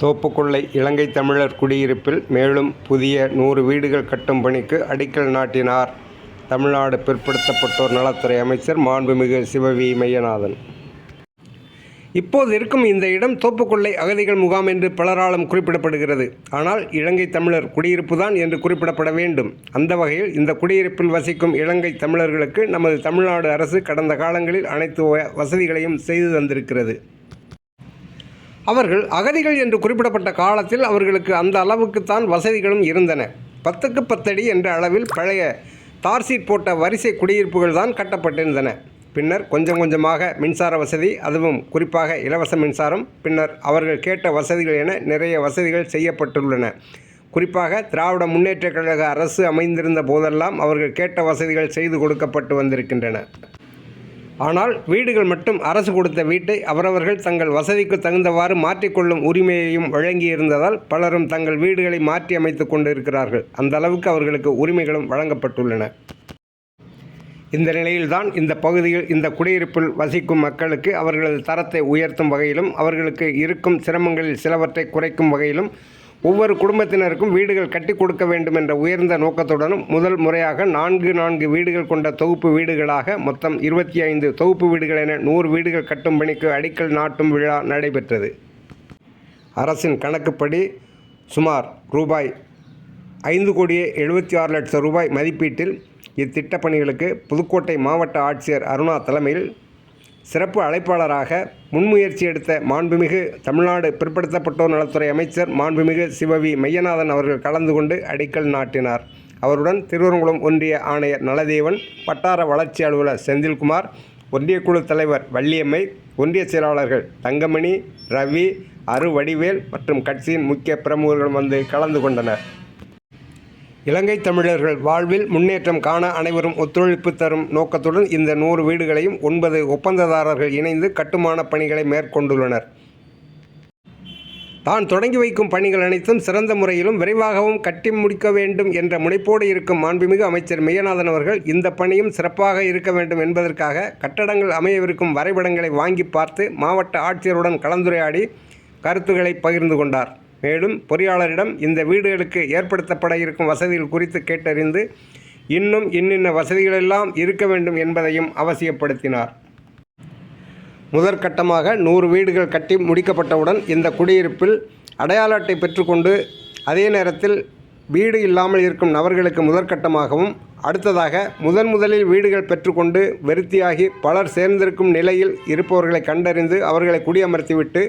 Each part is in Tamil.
தோப்புக்கொல்லை இலங்கை தமிழர் குடியிருப்பில் மேலும் புதிய நூறு வீடுகள் கட்டும் பணிக்கு அடிக்கல் நாட்டினார். தமிழ்நாடு பிற்படுத்தப்பட்டோர் நலத்துறை அமைச்சர் மாண்புமிகு சிவவி மையநாதன் இப்போது இருக்கும் இந்த இடம் தோப்புக்கொல்லை அகதிகள் முகாம் என்று பலராலும் குறிப்பிடப்படுகிறது. ஆனால் இலங்கை தமிழர் குடியிருப்பு தான் என்று குறிப்பிடப்பட வேண்டும். அந்த வகையில் இந்த குடியிருப்பில் வசிக்கும் இலங்கை தமிழர்களுக்கு நமது தமிழ்நாடு அரசு கடந்த காலங்களில் அனைத்து வ- வசதிகளையும் செய்து தந்திருக்கிறது. அவர்கள் அகதிகள் என்று குறிப்பிடப்பட்ட காலத்தில் அவர்களுக்கு அந்த அளவுக்குத்தான் வசதிகளும் இருந்தன. பத்துக்கு பத்தடி என்ற அளவில் பழைய தார்சீட் போட்ட வரிசை குடியிருப்புகள் தான் கட்டப்பட்டிருந்தன. பின்னர் கொஞ்சம் கொஞ்சமாக மின்சார வசதி அதுவும் குறிப்பாக இலவச மின்சாரம் பின்னர் அவர்கள் கேட்ட வசதிகள் என நிறைய வசதிகள் செய்யப்பட்டுள்ளன. குறிப்பாக திராவிட முன்னேற்றக் கழக அரசு அமைந்திருந்த போதெல்லாம் அவர்கள் கேட்ட வசதிகள் செய்து கொடுக்கப்பட்டு வந்திருக்கின்றன. ஆனால் வீடுகள் மட்டும் அரசு கொடுத்த வீட்டை அவரவர்கள் தங்கள் வசதிக்கு தகுந்தவாறு மாற்றிக்கொள்ளும் உரிமையையும் வழங்கியிருந்ததால் பலரும் தங்கள் வீடுகளை மாற்றி அமைத்து கொண்டிருக்கிறார்கள். அந்த அளவுக்கு அவர்களுக்கு உரிமைகளும் வழங்கப்பட்டுள்ளன. இந்த நிலையில்தான் இந்த பகுதியில் இந்த குடியிருப்பில் வசிக்கும் மக்களுக்கு அவர்களது தரத்தை உயர்த்தும் வகையிலும் அவர்களுக்கு இருக்கும் சிரமங்களில் சிலவற்றை குறைக்கும் வகையிலும் ஒவ்வொரு குடும்பத்தினருக்கும் வீடுகள் கட்டி கொடுக்க வேண்டும் என்ற உயர்ந்த நோக்கத்துடனும் முதல் முறையாக நான்கு நான்கு வீடுகள் கொண்ட தொகுப்பு வீடுகளாக மொத்தம் இருபத்தி ஐந்து தொகுப்பு வீடுகள் என நூறு வீடுகள் கட்டும் பணிக்கு அடிக்கல் நாட்டும் விழா நடைபெற்றது. அரசின் கணக்குப்படி சுமார் ரூபாய் ஐந்து கோடியே எழுபத்தி ஆறு லட்சம் ரூபாய் மதிப்பீட்டில் இத்திட்டப் பணிகளுக்கு புதுக்கோட்டை மாவட்ட ஆட்சியர் அருணா தலைமையில் சிறப்பு அழைப்பாளராக முன்முயற்சி எடுத்த மாண்புமிகு தமிழ்நாடு பிற்படுத்தப்பட்டோர் நலத்துறை அமைச்சர் மாண்புமிகு சிவவி மையநாதன் அவர்கள் கலந்து கொண்டு அடிக்கல் நாட்டினார். அவருடன் திருவரங்குளம் ஒன்றிய ஆணையர் நலதேவன் வட்டார வளர்ச்சி அலுவலர் செந்தில்குமார் ஒன்றிய குழு தலைவர் வள்ளியம்மை ஒன்றிய செயலாளர்கள் தங்கமணி ரவி அருவடிவேல் மற்றும் கட்சியின் முக்கிய பிரமுகர்கள் வந்து கலந்து கொண்டனர். இலங்கை தமிழர்கள் வாழ்வில் முன்னேற்றம் காண அனைவரும் ஒத்துழைப்பு தரும் நோக்கத்துடன் இந்த நூறு வீடுகளையும் ஒன்பது ஒப்பந்ததாரர்கள் இணைந்து கட்டுமானப் பணிகளை மேற்கொண்டுள்ளனர். தான் தொடங்கி வைக்கும் பணிகள் அனைத்தும் சிறந்த முறையிலும் விரைவாகவும் கட்டி முடிக்க வேண்டும் என்ற முனைப்போடு இருக்கும் மாண்புமிகு அமைச்சர் மெய்யநாதன் அவர்கள் இந்த பணியும் சிறப்பாக இருக்க வேண்டும் என்பதற்காக கட்டடங்கள் அமையவிருக்கும் வரைபடங்களை வாங்கி பார்த்து மாவட்ட ஆட்சியருடன் கலந்துரையாடி கருத்துக்களை பகிர்ந்து கொண்டார். மேலும் பொறியாளரிடம் இந்த வீடுகளுக்கு ஏற்படுத்தப்பட இருக்கும் வசதிகள் குறித்து கேட்டறிந்து இன்னும் இன்னின்ன வசதிகளெல்லாம் இருக்க வேண்டும் என்பதையும் அவசியப்படுத்தினார். முதற்கட்டமாக நூறு வீடுகள் கட்டி முடிக்கப்பட்டவுடன் இந்த குடியிருப்பில் அடையாள அட்டை பெற்றுக்கொண்டு அதே நேரத்தில் வீடு இல்லாமல் இருக்கும் நபர்களுக்கு முதற்கட்டமாகவும் அடுத்ததாக முதன் முதலில் வீடுகள் பெற்றுக்கொண்டு வெறுத்தியாகி பலர் சேர்ந்திருக்கும் நிலையில் இருப்பவர்களை கண்டறிந்து அவர்களை குடியமர்த்திவிட்டு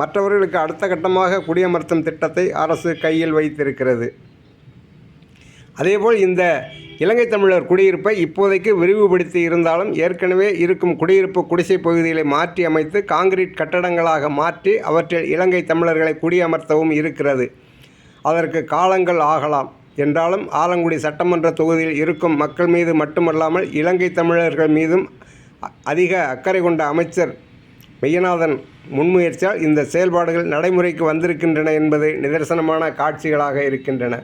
மற்றவர்களுக்கு அடுத்த கட்டமாக குடியமர்த்தும் திட்டத்தை அரசு கையில் வைத்திருக்கிறது. அதேபோல் இந்த இலங்கை தமிழர் குடியிருப்பை இப்போதைக்கு விரிவுபடுத்தி இருந்தாலும் ஏற்கனவே இருக்கும் குடியிருப்பு குடிசை பகுதிகளை மாற்றி அமைத்து காங்கிரீட் கட்டடங்களாக மாற்றி அவற்றில் இலங்கை தமிழர்களை குடியமர்த்தவும் இருக்கிறது. அதற்கு காலங்கள் ஆகலாம். என்றாலும் ஆலங்குடி சட்டமன்ற தொகுதியில் இருக்கும் மக்கள் மீது மட்டுமல்லாமல் இலங்கை தமிழர்கள் மீதும் அதிக அக்கறை கொண்ட அமைச்சர் மெய்யநாதன் முன்முயற்சியால் இந்த செயல்பாடுகள் நடைமுறைக்கு வந்திருக்கின்றன என்பது நிதர்சனமான காட்சிகளாக இருக்கின்றன.